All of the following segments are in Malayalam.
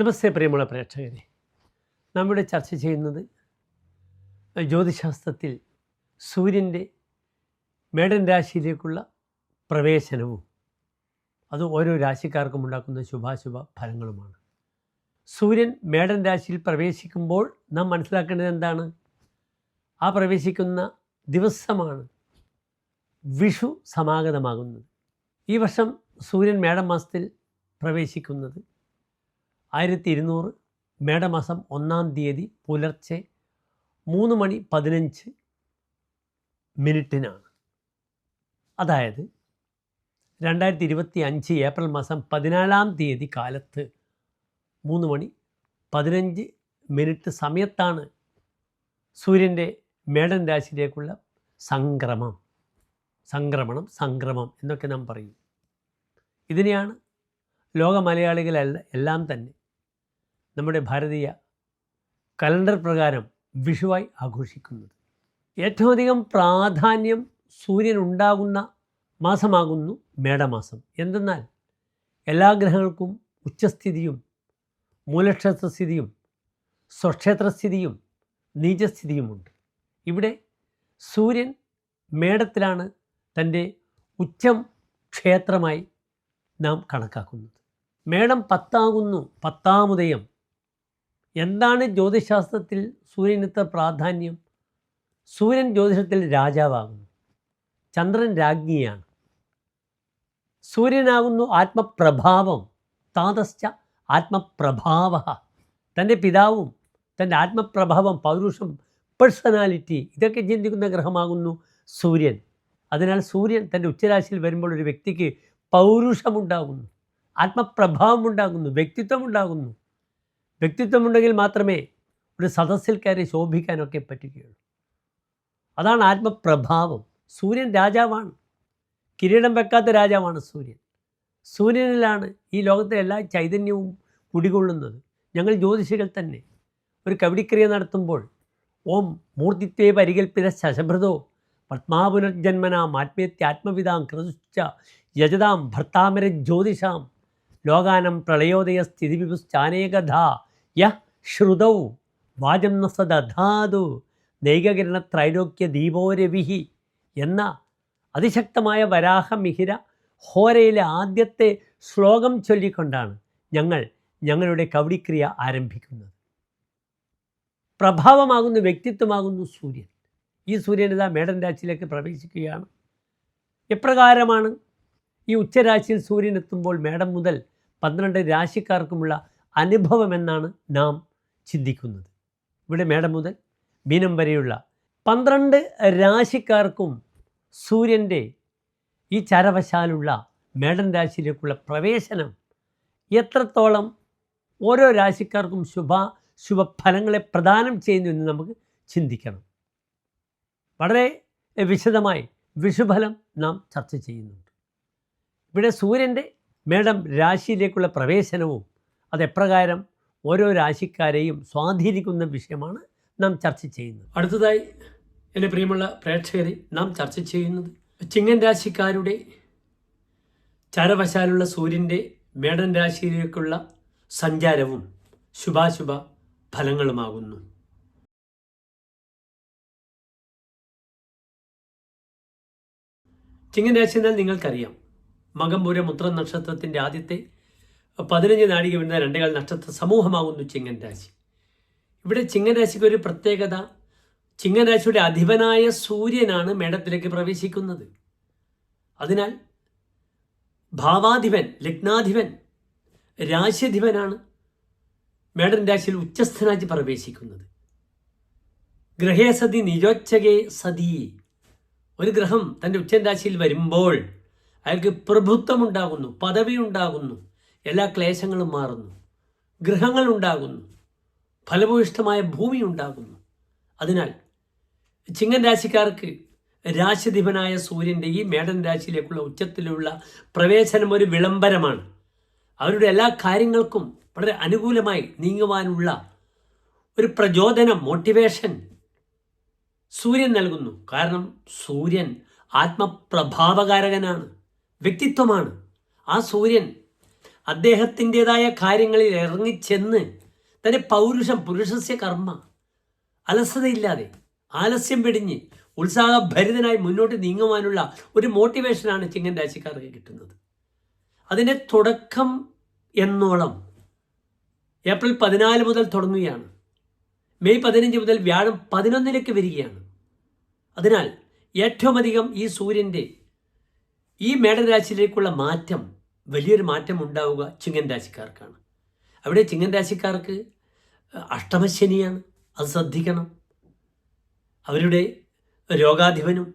നമസ്തേ പ്രിയമുള്ള പ്രേക്ഷകരെ. നമ്മുടെ ചർച്ച ചെയ്യുന്നത് ജ്യോതിശാസ്ത്രത്തിൽ സൂര്യന്റെ മേടൻ രാശിയിലേക്കുള്ള പ്രവേശനവും അത് ഓരോ രാശിക്കാർക്കും ഉണ്ടാക്കുന്ന ശുഭാശുഭ ഫലങ്ങളുമാണ്. സൂര്യൻ മേടൻ രാശിയിൽ പ്രവേശിക്കുമ്പോൾ നാം മനസ്സിലാക്കേണ്ടത് എന്താണ്? ആ പ്രവേശിക്കുന്ന ദിവസമാണ് വിഷു സമാഗതമാകുന്നത്. ഈ വർഷം സൂര്യൻ മേടം മാസത്തിൽ പ്രവേശിക്കുന്നത് ആയിരത്തി ഇരുന്നൂറ് മേടമാസം ഒന്നാം തീയതി പുലർച്ചെ മൂന്ന് മണി പതിനഞ്ച് മിനിറ്റിനാണ്. അതായത് രണ്ടായിരത്തി ഇരുപത്തി അഞ്ച് ഏപ്രിൽ മാസം പതിനാലാം തീയതി കാലത്ത് മൂന്ന് മണി പതിനഞ്ച് മിനിറ്റ് സമയത്താണ് സൂര്യന്റെ മേടൻ രാശിയിലേക്കുള്ള സംക്രമം. സംക്രമണം സംക്രമം എന്നൊക്കെ നാം പറയും. ഇതിനെയാണ് ലോക മലയാളികളെല്ലാം എല്ലാം തന്നെ നമ്മുടെ ഭാരതീയ കലണ്ടർ പ്രകാരം വിഷുവായി ആഘോഷിക്കുന്നത്. ഏറ്റവും അധികം പ്രാധാന്യം സൂര്യൻ ഉണ്ടാകുന്ന മാസമാകുന്നു മേടമാസം. എന്തെന്നാൽ എല്ലാ ഗ്രഹങ്ങൾക്കും ഉച്ചസ്ഥിതിയും മൂലക്ഷേത്രസ്ഥിതിയും സ്വക്ഷേത്രസ്ഥിതിയും നീചസ്ഥിതിയുമുണ്ട്. ഇവിടെ സൂര്യൻ മേടത്തിലാണ് തന്റെ ഉച്ചം ക്ഷേത്രമായി നാം കണക്കാക്കുന്നത്. മേടം പത്താകുന്നു പത്താമുദയം എന്താണ് ജ്യോതിശാസ്ത്രത്തിൽ സൂര്യനത്തെ പ്രാധാന്യം? സൂര്യൻ ജ്യോതിഷത്തിൽ രാജാവാകുന്നു. ചന്ദ്രൻ രാജ്ഞിയാണ്. സൂര്യനാകുന്നു ആത്മപ്രഭാവം. താതശ്ച ആത്മപ്രഭാവ. തന്റെ പിതാവും തന്റെ ആത്മപ്രഭാവം പൗരുഷം പേഴ്സണാലിറ്റി ഇതൊക്കെ ചിന്തിക്കുന്ന ഗ്രഹമാകുന്നു സൂര്യൻ. അതിനാൽ സൂര്യൻ തന്റെ ഉച്ചരാശിയിൽ വരുമ്പോൾ ഒരു വ്യക്തിക്ക് പൗരുഷമുണ്ടാകുന്നു ആത്മപ്രഭാവം ഉണ്ടാകുന്നു വ്യക്തിത്വം ഉണ്ടാകുന്നു വ്യക്തിത്വമുണ്ടെങ്കിൽ മാത്രമേ ഒരു സദസ്സിൽ കയറി ശോഭിക്കാനൊക്കെ പറ്റുകയുള്ളൂ. അതാണ് ആത്മപ്രഭാവം. സൂര്യൻ രാജാവാണ്. കിരീടം വെക്കാത്ത രാജാവാണ് സൂര്യൻ. സൂര്യനിലാണ് ഈ ലോകത്തെ എല്ലാ ചൈതന്യവും കുടികൊള്ളുന്നത്. ഞങ്ങൾ ജ്യോതിഷികൾ തന്നെ. ഒരു കവിടിക്രിയ നടത്തുമ്പോൾ ഓം മൂർത്തിത്വേ പരികൽപ്പിത ശശഭൃതോ പത്മാപുനർജന്മനാം ആത്മീയത്യാത്മവിതാം ക്രതുശ്ച യജതാം ഭർത്താമര ജ്യോതിഷാം ലോകാനം പ്രളയോദയ സ്ഥിതിവിപുശ്ചാനേകഥ യഹ് ശ്രുതൗ വാചം ന സദധാതു നൈകകിരണ ത്രൈലോക്യ ദീപോരവിഹി എന്ന അതിശക്തമായ വരാഹമിഹിര ഹോരയിലെ ആദ്യത്തെ ശ്ലോകം ചൊല്ലിക്കൊണ്ടാണ് ഞങ്ങൾ ഞങ്ങളുടെ കവടിക്രിയ ആരംഭിക്കുന്നത്. പ്രഭാവമാകുന്ന വ്യക്തിത്വമാകുന്നു സൂര്യൻ. ഈ സൂര്യൻ ഇതാ മേടൻ രാശിയിലേക്ക് പ്രവേശിക്കുകയാണ്. എപ്രകാരമാണ്? ഈ ഉച്ചരാശിയിൽ സൂര്യൻ എത്തുമ്പോൾ മേടം മുതൽ പന്ത്രണ്ട് രാശിക്കാർക്കുമുള്ള അനുഭവം എന്നാണ് നാം ചിന്തിക്കുന്നത്. ഇവിടെ മേടം മുതൽ മീനം വരെയുള്ള പന്ത്രണ്ട് രാശിക്കാർക്കും സൂര്യന്റെ ഈ ചരവശാലുള്ള മേടൻ രാശിയിലേക്കുള്ള പ്രവേശനം എത്രത്തോളം ഓരോ രാശിക്കാർക്കും ശുഭ ശുഭഫലങ്ങളെ പ്രദാനം ചെയ്യുന്നു എന്ന് നമുക്ക് ചിന്തിക്കണം. വളരെ വിശദമായി വിഷുഫലം നാം ചർച്ച ചെയ്യുന്നുണ്ട്. ഇവിടെ സൂര്യന്റെ മേടം രാശിയിലേക്കുള്ള പ്രവേശനവും അതെപ്രകാരം ഓരോ രാശിക്കാരെയും സ്വാധീനിക്കുന്ന വിഷയമാണ് നാം ചർച്ച ചെയ്യുന്നത്. അടുത്തതായി എന്റെ പ്രിയമുള്ള പ്രേക്ഷകരെ നാം ചർച്ച ചെയ്യുന്നത് ചിങ്ങൻ രാശിക്കാരുടെ ചരവശാലുള്ള സൂര്യന്റെ മേടൻ രാശിയിലേക്കുള്ള സഞ്ചാരവും ശുഭാശുഭ ഫലങ്ങളുമാകുന്നു. ചിങ്ങൻ രാശി എന്നാൽ നിങ്ങൾക്കറിയാം. മകംപൂര മുത്ര നക്ഷത്രത്തിന്റെ ആദ്യത്തെ പതിനഞ്ച് നാഴിക വരുന്ന രണ്ടേകാൽ നക്ഷത്ര സമൂഹമാകുന്നു ചിങ്ങൻ രാശി. ഇവിടെ ചിങ്ങൻ രാശിക്ക് ഒരു പ്രത്യേകത ചിങ്ങൻ രാശിയുടെ അധിപനായ സൂര്യനാണ് മേടത്തിലേക്ക് പ്രവേശിക്കുന്നത്. അതിനാൽ ഭാവാധിപൻ ലഗ്നാധിപൻ രാശ്യധിപനാണ് മേടൻ രാശിയിൽ ഉച്ചസ്ഥനാക്കി പ്രവേശിക്കുന്നത്. ഗ്രഹേ സതി നിരോച്ചകേ സതി. ഒരു ഗ്രഹം തന്റെ ഉച്ചൻ രാശിയിൽ വരുമ്പോൾ അയാൾക്ക് പ്രഭുത്വമുണ്ടാകുന്നു പദവി ഉണ്ടാകുന്നു. എല്ലാ ക്ലേശങ്ങളും മാറുന്നു. ഗൃഹങ്ങൾ ഉണ്ടാകുന്നു. ഫലഭൂയിഷ്ടമായ ഭൂമി ഉണ്ടാകുന്നു. അതിനാൽ ചിങ്ങൻ രാശിക്കാർക്ക് രാശിധിപനായ സൂര്യന്റെ ഈ മേടൻ രാശിയിലേക്കുള്ള ഉച്ചത്തിലുള്ള പ്രവേശനം ഒരു വിളംബരമാണ്. അവരുടെ എല്ലാ കാര്യങ്ങൾക്കും വളരെ അനുകൂലമായി നീങ്ങുവാനുള്ള ഒരു പ്രചോദനം മോട്ടിവേഷൻ സൂര്യൻ നൽകുന്നു. കാരണം സൂര്യൻ ആത്മപ്രഭാവകാരകനാണ് വ്യക്തിത്വമാണ്. ആ സൂര്യൻ അദ്ദേഹത്തിന്റെതായ കാര്യങ്ങളിൽ ഇറങ്ങിച്ചെന്ന് തന്റെ പൗരുഷം പുരുഷസ്യ കർമ്മ അലസതയില്ലാതെ ആലസ്യം വെടിഞ്ഞ് ഉത്സാഹഭരിതനായി മുന്നോട്ട് നീങ്ങുവാനുള്ള ഒരു മോട്ടിവേഷനാണ് ചിങ്ങൻ രാശിക്കാർക്ക് കിട്ടുന്നത്. അതിന്റെ തുടക്കം എന്നോളം ഏപ്രിൽ പതിനാല് മുതൽ തുടങ്ങുകയാണ്. മെയ് പതിനഞ്ച് മുതൽ വ്യാഴം പതിനൊന്നിലേക്ക് വരികയാണ്. അതിനാൽ ഏറ്റവും അധികം ഈ സൂര്യന്റെ ഈ മേടരാശിയിലേക്കുള്ള മാറ്റം വലിയൊരു മാറ്റം ഉണ്ടാവുക ചിങ്ങൻ രാശിക്കാർക്കാണ്. അവിടെ ചിങ്ങൻ രാശിക്കാർക്ക് അഷ്ടമശനിയാണ്. അത് ശ്രദ്ധിക്കണം. അവരുടെ രോഗാധിപനും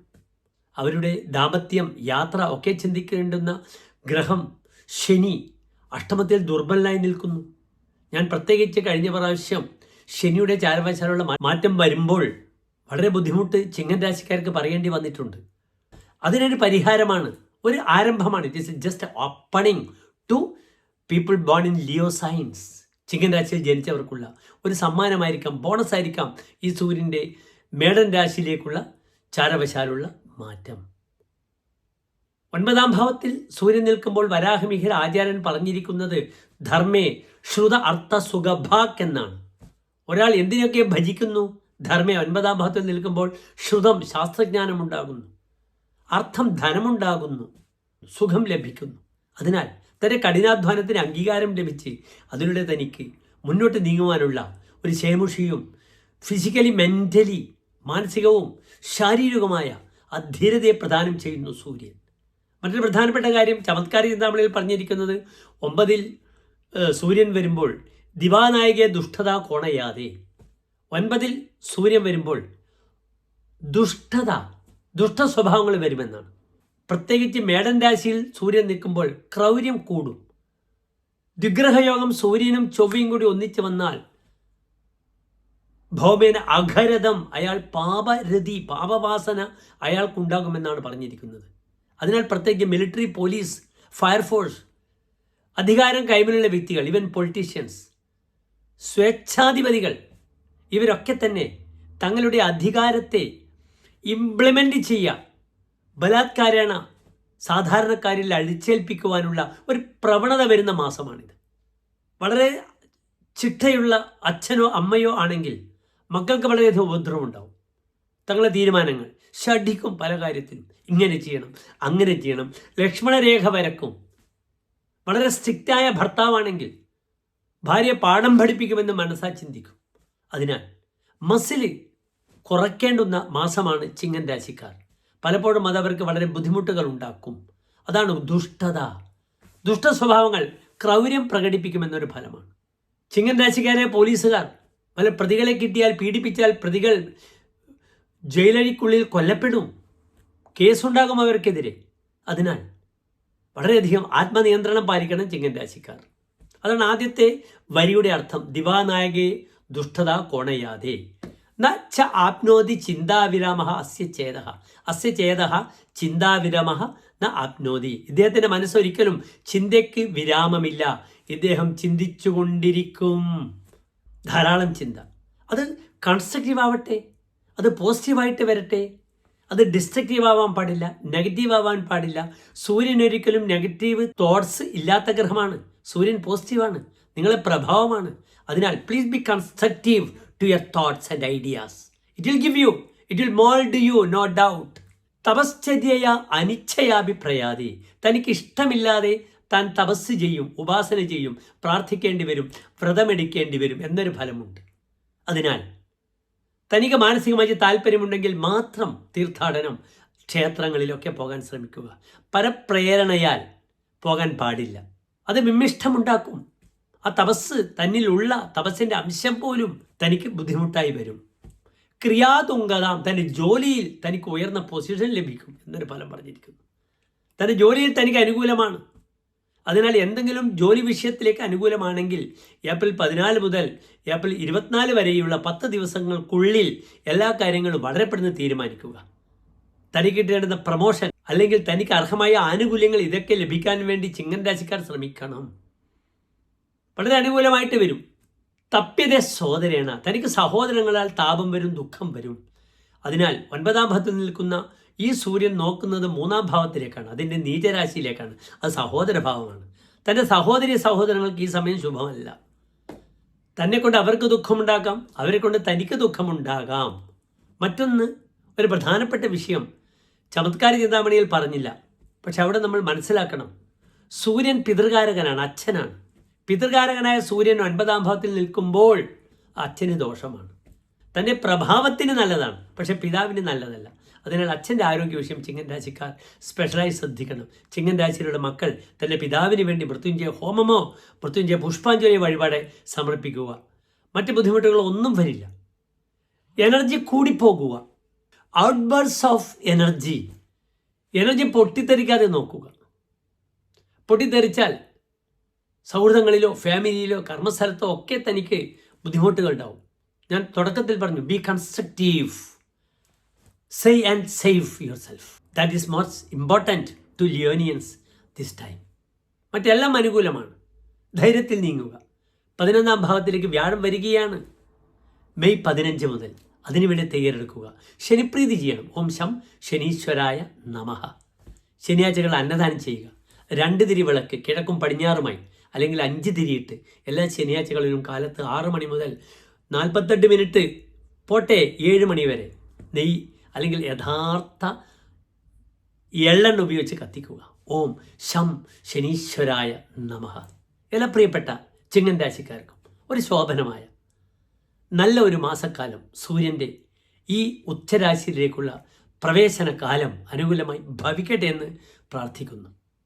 അവരുടെ ദാമ്പത്യം യാത്ര ഒക്കെ ചിന്തിക്കേണ്ടുന്ന ഗ്രഹം ശനി അഷ്ടമത്തിൽ ദുർബലനായി നിൽക്കുന്നു. ഞാൻ പ്രത്യേകിച്ച് കഴിഞ്ഞ പ്രാവശ്യം ശനിയുടെ ചാരവശാലുള്ള മാറ്റം വരുമ്പോൾ വളരെ ബുദ്ധിമുട്ട് ചിങ്ങൻ രാശിക്കാർക്ക് പറയേണ്ടി വന്നിട്ടുണ്ട്. അതിനൊരു പരിഹാരമാണ് ഒരു ആരംഭമാണ്. It is just opening to people born in Leo science ചിങ്ങൻ രാശിയിൽ ജനിച്ചവർക്കുള്ള ഒരു സമ്മാനമായിരിക്കാം ബോണസ് ആയിരിക്കാം ഈ സൂര്യന്റെ മേടൻ രാശിയിലേക്കുള്ള ചാരവശാലുള്ള മാറ്റം. ഒൻപതാം ഭാവത്തിൽ സൂര്യൻ നിൽക്കുമ്പോൾ വരാഹമിഹിർ ആചാര്യൻ പറഞ്ഞിരിക്കുന്നത് ധർമ്മേ ശ്രുത അർത്ഥ സുഖഭാക് എന്നാണ്. ഒരാൾ എന്തിനൊക്കെ ഭജിക്കുന്നു? ധർമ്മേ ഒൻപതാം ഭാവത്തിൽ നിൽക്കുമ്പോൾ ശ്രുതം ശാസ്ത്രജ്ഞാനം ഉണ്ടാകുന്നു അർത്ഥം ധനമുണ്ടാകുന്നു സുഖം ലഭിക്കുന്നു. അതിനാൽ തന്റെ കഠിനാധ്വാനത്തിന് അംഗീകാരം ലഭിച്ച് അതിലൂടെ തനിക്ക് മുന്നോട്ട് നീങ്ങുവാനുള്ള ഒരു ശേമുഷിയും ഫിസിക്കലി മെന്റലി മാനസികവും ശാരീരികവുമായ അധീരതയെ പ്രദാനം ചെയ്യുന്നു സൂര്യൻ. മറ്റൊരു പ്രധാനപ്പെട്ട കാര്യം ചമത്കാരി ചിന്താമണിയിൽ പറഞ്ഞിരിക്കുന്നത് ഒമ്പതിൽ സൂര്യൻ വരുമ്പോൾ ദിവാനായകെ ദുഷ്ടത കോണയാതെ ഒൻപതിൽ സൂര്യൻ വരുമ്പോൾ ദുഷ്ടത ദുഷ്ട സ്വഭാവങ്ങൾ വരുമെന്നാണ്. പ്രത്യേകിച്ച് മേടൻ രാശിയിൽ സൂര്യൻ നിൽക്കുമ്പോൾ ക്രൗര്യം കൂടും. ദ്വിഗ്രഹയോഗം സൂര്യനും ചൊവ്വയും കൂടി ഒന്നിച്ചു വന്നാൽ ഭൗമേന അഘരതം അയാൾ പാപരതി പാപവാസന അയാൾക്കുണ്ടാകുമെന്നാണ് പറഞ്ഞിരിക്കുന്നത്. അതിനാൽ പ്രത്യേകിച്ച് മിലിറ്ററി പോലീസ് ഫയർഫോഴ്സ് അധികാരം കൈമിലുള്ള വ്യക്തികൾ ഇവൻ പൊളിറ്റീഷ്യൻസ് സ്വേച്ഛാധിപതികൾ ഇവരൊക്കെ തന്നെ തങ്ങളുടെ അധികാരത്തെ ഇംപ്ലിമെന്റ് ചെയ്യുക. ബലാത്കാരേണ സാധാരണക്കാരിൽ അഴിച്ചേൽപ്പിക്കുവാനുള്ള ഒരു പ്രവണത വരുന്ന മാസമാണിത്. വളരെ ചിട്ടയുള്ള അച്ഛനോ അമ്മയോ ആണെങ്കിൽ മക്കൾക്ക് വളരെയധികം ഉപദ്രവം ഉണ്ടാവും തങ്ങളുടെ തീരുമാനങ്ങൾ ഷഠിക്കും പല കാര്യത്തിലും. ഇങ്ങനെ ചെയ്യണം അങ്ങനെ ചെയ്യണം. ലക്ഷ്മണരേഖ വരക്കും. വളരെ സ്ട്രിക്റ്റായ ഭർത്താവാണെങ്കിൽ ഭാര്യ പാഠം പഠിപ്പിക്കുമെന്ന് മനസ്സാ ചിന്തിക്കും. അതിനാൽ മസിൽ കുറയ്ക്കേണ്ടുന്ന മാസമാണ് ചിങ്ങൻ രാശിക്കാർ. പലപ്പോഴും അത് അവർക്ക് വളരെ ബുദ്ധിമുട്ടുകൾ ഉണ്ടാക്കും. അതാണ് ദുഷ്ടത. ദുഷ്ട സ്വഭാവങ്ങൾ ക്രൗര്യം പ്രകടിപ്പിക്കുമെന്നൊരു ഫലമാണ്. ചിങ്ങൻ രാശിക്കാരെ പോലീസുകാർ പല പ്രതികളെ കിട്ടിയാൽ പീഡിപ്പിച്ചാൽ പ്രതികൾ ജയിലഴിക്കുള്ളിൽ കൊല്ലപ്പെടും. കേസുണ്ടാകും അവർക്കെതിരെ. അതിനാൽ വളരെയധികം ആത്മനിയന്ത്രണം പാലിക്കണം ചിങ്ങൻ രാശിക്കാർ. അതാണ് ആദ്യത്തെ വരിയുടെ അർത്ഥം. ദിവാനായകെ ദുഷ്ടത കോണയാതെ. ന ആപ്നോതി ചിന്താവിരാമ അസ്യ ചേത അസ്യ ചേത ചിന്താവിരാമ ന ആപ്നോതി. ഇദ്ദേഹത്തിന്റെ മനസ്സൊരിക്കലും ചിന്തയ്ക്ക് വിരാമമില്ല. ഇദ്ദേഹം ചിന്തിച്ചുകൊണ്ടിരിക്കും. ധാരാളം ചിന്ത. അത് കൺസ്ട്രക്റ്റീവ് ആവട്ടെ അത് പോസിറ്റീവായിട്ട് വരട്ടെ? അത് ഡിസ്ട്രക്റ്റീവ് ആവാൻ പാടില്ല നെഗറ്റീവ് ആവാൻ പാടില്ല. സൂര്യൻ ഒരിക്കലും നെഗറ്റീവ് തോട്ട്സ് ഇല്ലാത്ത ഗ്രഹമാണ്. സൂര്യൻ പോസിറ്റീവാണ്. നിങ്ങളെ പ്രഭാവമാണ്. അതിനാൽ please be constructive. To your thoughts and ideas it will give you it will mould you no doubt തപശ്ചര്യയ അനിച്ഛയാഭിപ്രയാതി തനിക്ക് ഇഷ്ടമില്ലാതെ താൻ തപസ് ചെയ്യും ഉപാസന ചെയ്യും പ്രാർത്ഥിക്കേണ്ടി വരും വ്രതമെടുക്കേണ്ടി വരും എന്നൊരു ഫലമുണ്ട്. അതിനാൽ തനിക്ക് മാനസികമായി താല്പര്യമുണ്ടെങ്കിൽ മാത്രം തീർത്ഥാടനം ക്ഷേത്രങ്ങളിലൊക്കെ പോകാൻ ശ്രമിക്കുക. പരപ്രേരണയാൽ പോകാൻ പാടില്ല. അത് വിമ്മിഷ്ടമുണ്ടാക്കും. ആ തപസ് തന്നിലുള്ള തപസ്സിന്റെ അംശം പോലും തനിക്ക് ബുദ്ധിമുട്ടായി വരും. ക്രിയാതുങ്കതാം തന്റെ ജോലിയിൽ തനിക്ക് ഉയർന്ന പൊസിഷൻ ലഭിക്കും എന്നൊരു ഫലം പറഞ്ഞിരിക്കുന്നു. തന്റെ ജോലിയിൽ തനിക്ക് അനുകൂലമാണ്. അതിനാൽ എന്തെങ്കിലും ജോലി വിഷയത്തിലേക്ക് അനുകൂലമാണെങ്കിൽ ഏപ്രിൽ പതിനാല് മുതൽ ഏപ്രിൽ ഇരുപത്തിനാല് വരെയുള്ള പത്ത് ദിവസങ്ങൾക്കുള്ളിൽ എല്ലാ കാര്യങ്ങളും വളരെ പെട്ടെന്ന് തീരുമാനിക്കുക. തനിക്ക് കിട്ടേണ്ടുന്ന പ്രമോഷൻ അല്ലെങ്കിൽ തനിക്ക് അർഹമായ ആനുകൂല്യങ്ങൾ ഇതൊക്കെ ലഭിക്കാൻ വേണ്ടി ചിങ്ങൻ രാശിക്കാർ ശ്രമിക്കണം. വളരെ അനുകൂലമായിട്ട് വരും. തപ്യത സോദരേണ തനിക്ക് സഹോദരങ്ങളാൽ താപം വരും ദുഃഖം വരും. അതിനാൽ ഒൻപതാം ഭാവത്തിൽ നിൽക്കുന്ന ഈ സൂര്യൻ നോക്കുന്നത് മൂന്നാം ഭാവത്തിലേക്കാണ്. അതിന്റെ നീചരാശിയിലേക്കാണ്. അത് സഹോദര ഭാവമാണ്. തന്റെ സഹോദരി സഹോദരങ്ങൾക്ക് ഈ സമയം ശുഭമല്ല. തന്നെ കൊണ്ട് അവർക്ക് ദുഃഖമുണ്ടാക്കാം അവരെ കൊണ്ട് തനിക്ക് ദുഃഖമുണ്ടാകാം. മറ്റൊന്ന് ഒരു പ്രധാനപ്പെട്ട വിഷയം ചമത്കാര ചിന്താമണിയിൽ പറഞ്ഞില്ല. പക്ഷെ അവിടെ നമ്മൾ മനസ്സിലാക്കണം. സൂര്യൻ പിതൃകാരകനാണ് അച്ഛനാണ്. പിതൃകാരകനായ സൂര്യൻ ഒൻപതാം ഭാവത്തിൽ നിൽക്കുമ്പോൾ അച്ഛന് ദോഷമാണ്. തന്റെ പ്രഭാവത്തിന് നല്ലതാണ് പക്ഷെ പിതാവിന് നല്ലതല്ല. അതിനാൽ അച്ഛന്റെ ആരോഗ്യ വിഷയം ചിങ്ങൻ രാശിക്കാർ സ്പെഷ്യലായി ശ്രദ്ധിക്കണം. ചിങ്ങൻ രാശിയിലുള്ള മക്കൾ തന്റെ പിതാവിന് വേണ്ടി മൃത്യുഞ്ജയ ഹോമമോ മൃത്യുഞ്ജയ പുഷ്പാഞ്ജലി വഴിപാടെ സമർപ്പിക്കുക. മറ്റ് ബുദ്ധിമുട്ടുകൾ ഒന്നും വരില്ല. എനർജി കൂടിപ്പോകുക. ഔട്ട്ബേഴ്സ് ഓഫ് എനർജി എനർജി പൊട്ടിത്തെറിക്കാതെ നോക്കുക. പൊട്ടിത്തെറിച്ചാൽ സൗഹൃദങ്ങളിലോ ഫാമിലിയിലോ കർമ്മസ്ഥലത്തോ ഒക്കെ തനിക്ക് ബുദ്ധിമുട്ടുകൾ ഉണ്ടാവും ഞാൻ തുടക്കത്തിൽ പറഞ്ഞു be constructive say and save your self that is most important to Leonians this time മറ്റെല്ലാം അനുകൂലമാണ്. ധൈര്യത്തിൽ നീങ്ങുക. പതിനൊന്നാം ഭാവത്തിലേക്ക് വ്യാഴം വരികയാണ്. മെയ് പതിനഞ്ച് മുതൽ അതിനുവേണ്ടി തയ്യാറെടുക്കുക. ശനിപ്രീതി ചെയ്യണം. ഓം ശം ശനീശ്വരായ നമഹ ശനിയാഴ്ചകൾ അന്നദാനം ചെയ്യുക. രണ്ട് തിരി വിളക്ക് കിഴക്കും പടിഞ്ഞാറുമായി. അല്ലെങ്കിൽ അഞ്ച് തിരിയിട്ട്. എല്ലാ ശനിയാഴ്ചകളിലും കാലത്ത് ആറ് മണി മുതൽ നാൽപ്പത്തെട്ട് മിനിറ്റ്. പോട്ടെ ഏഴ് മണി വരെ. നെയ്യ് അല്ലെങ്കിൽ യഥാർത്ഥ എള്ളെണ്ണ ഉപയോഗിച്ച് കത്തിക്കുക. ഓം ശം ശനീശ്വരായ നമഃ. എല്ലാ പ്രിയപ്പെട്ട ചിങ്ങൻ രാശിക്കാർക്കും ഒരു ശോഭനമായ നല്ല ഒരു മാസക്കാലം സൂര്യന്റെ ഈ ഉച്ചരാശിയിലേക്കുള്ള പ്രവേശന കാലം അനുകൂലമായി ഭവിക്കട്ടെ എന്ന് പ്രാർത്ഥിക്കുന്നു.